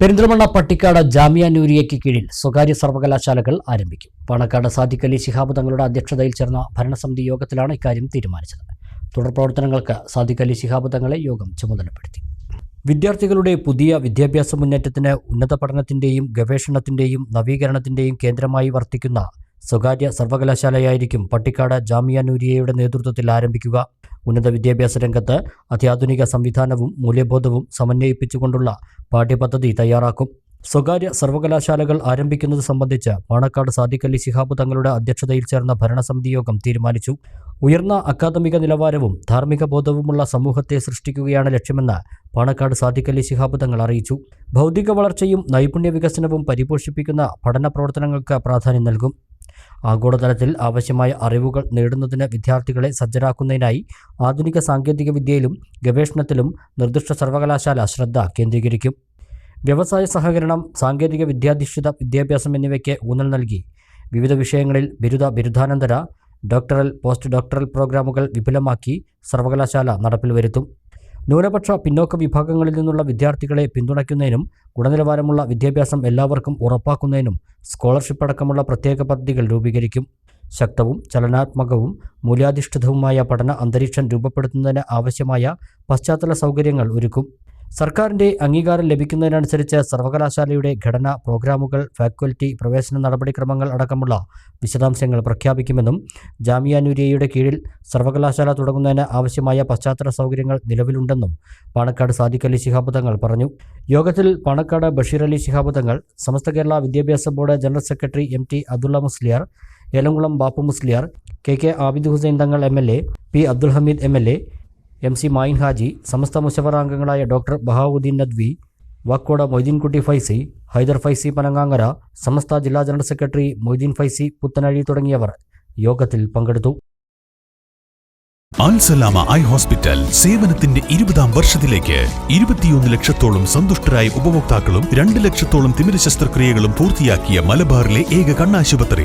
പെരിന്തൽമണ്ണ പട്ടിക്കാട് ജാമിയ നൂരിയയ്ക്ക് കീഴിൽ സ്വകാര്യ സർവകലാശാലകൾ ആരംഭിക്കും. പാണക്കാട് സാദിഖ് അലി ശിഹാബ് തങ്ങളുടെ അധ്യക്ഷതയിൽ ചേർന്ന ഭരണസമിതി യോഗത്തിലാണ് ഇക്കാര്യം തീരുമാനിച്ചത്. തുടർ പ്രവർത്തനങ്ങൾക്ക് സാദിഖ് അലി ശിഹാബ് തങ്ങളെ യോഗം ചുമതലപ്പെടുത്തി. വിദ്യാർത്ഥികളുടെ പുതിയ വിദ്യാഭ്യാസ മുന്നേറ്റത്തിന് ഉന്നത പഠനത്തിന്റെയും ഗവേഷണത്തിന്റെയും നവീകരണത്തിന്റെയും കേന്ദ്രമായി വർത്തിക്കുന്ന സ്വകാര്യ സർവകലാശാലയായിരിക്കും പട്ടിക്കാട് ജാമിയ നൂരിയയുടെ നേതൃത്വത്തിൽ ആരംഭിക്കുക. ഉന്നത വിദ്യാഭ്യാസ രംഗത്ത് അത്യാധുനിക സംവിധാനവും മൂല്യബോധവും സമന്വയിപ്പിച്ചുകൊണ്ടുള്ള പാഠ്യപദ്ധതി തയ്യാറാക്കും. സ്വകാര്യ സർവകലാശാലകൾ ആരംഭിക്കുന്നത് സംബന്ധിച്ച് പാണക്കാട് സാദിഖ് അലി ശിഹാബ് തങ്ങളുടെ അധ്യക്ഷതയിൽ ചേർന്ന ഭരണസമിതി യോഗം തീരുമാനിച്ചു. ഉയർന്ന അക്കാദമിക നിലവാരവും ധാർമ്മിക ബോധവുമുള്ള സമൂഹത്തെ സൃഷ്ടിക്കുകയാണ് ലക്ഷ്യമെന്ന് പാണക്കാട് സാദിഖ് അലി ശിഹാബ് തങ്ങൾ അറിയിച്ചു. ഭൗതിക വളർച്ചയും നൈപുണ്യ വികസനവും പരിപോഷിപ്പിക്കുന്ന പഠന പ്രവർത്തനങ്ങൾക്ക് പ്രാധാന്യം നൽകും. ആഗോളതലത്തിൽ ആവശ്യമായ അറിവുകൾ നേടുന്നതിന് വിദ്യാർത്ഥികളെ സജ്ജരാക്കുന്നതിനായി ആധുനിക സാങ്കേതിക വിദ്യയിലും ഗവേഷണത്തിലും നിർദ്ദിഷ്ട സർവകലാശാല ശ്രദ്ധ കേന്ദ്രീകരിക്കും. വ്യവസായ സഹകരണം സാങ്കേതിക വിദ്യാധിഷ്ഠിത വിദ്യാഭ്യാസം എന്നിവയ്ക്ക് ഊന്നൽ നൽകി. വിവിധ വിഷയങ്ങളിൽ ബിരുദ ബിരുദാനന്തര ഡോക്ടറൽ പോസ്റ്റ് ഡോക്ടറൽ പ്രോഗ്രാമുകൾ വിപുലമാക്കി സർവകലാശാല നടപ്പിൽ വരുത്തും. ന്യൂനപക്ഷ പിന്നോക്ക വിഭാഗങ്ങളിൽ നിന്നുള്ള വിദ്യാർത്ഥികളെ പിന്തുണയ്ക്കുന്നതിനും ഗുണനിലവാരമുള്ള വിദ്യാഭ്യാസം എല്ലാവർക്കും ഉറപ്പാക്കുന്നതിനും സ്കോളർഷിപ്പ് അടക്കമുള്ള പ്രത്യേക പദ്ധതികൾ രൂപീകരിക്കും. ശക്തവും ചലനാത്മകവും മൂല്യാധിഷ്ഠിതവുമായ പഠന അന്തരീക്ഷം രൂപപ്പെടുത്തുന്നതിന് ആവശ്യമായ പശ്ചാത്തല സൗകര്യങ്ങൾ ഒരുക്കും. സർക്കാരിന്റെ അംഗീകാരം ലഭിക്കുന്നതിനനുസരിച്ച് സർവകലാശാലയുടെ ഘടന പ്രോഗ്രാമുകൾ ഫാക്കൽറ്റി പ്രവേശന നടപടിക്രമങ്ങൾ അടക്കമുള്ള വിശദാംശങ്ങൾ പ്രഖ്യാപിക്കുമെന്നും ജാമ്യാനുരിയയുടെ കീഴിൽ സർവകലാശാല തുടങ്ങുന്നതിന് ആവശ്യമായ പശ്ചാത്തല സൗകര്യങ്ങൾ നിലവിലുണ്ടെന്നും പാണക്കാട് സാദിഖ് അലി ശിഹാബ് തങ്ങൾ പറഞ്ഞു. യോഗത്തിൽ പാണക്കാട് ബഷീർ അലി ശിഹാബ് തങ്ങൾ സമസ്ത കേരള വിദ്യാഭ്യാസ board general secretary M T Abdulla Musliyar Elamkulam Bappu Musliyar K K Abid Hussain Thangal M L A P Abdul Hameed M L A M C Mayin Haji Samastha മുഷവറാംഗങ്ങളായ doctor Bahauddeen Nadvi Vakkode Moideenkutty Faizy Hyder Faizy Panangangara Samastha ജില്ലാ ജനറൽ സെക്രട്ടറി മൊയ്തീൻ ഫൈസി പുത്തനഴി തുടങ്ങിയവർ യോഗത്തിൽ പങ്കെടുത്തു. Al Salama eye hospital സേവനത്തിന്റെ ഇരുപതാം വർഷത്തിലേക്ക് ഇരുപത്തിയൊന്ന് ലക്ഷത്തോളം സന്തുഷ്ടരായ ഉപഭോക്താക്കളും രണ്ട് ലക്ഷത്തോളം തിമിര ശസ്ത്രക്രിയകളും പൂർത്തിയാക്കിയ മലബാറിലെ ഏക കണ്ണാശുപത്രി.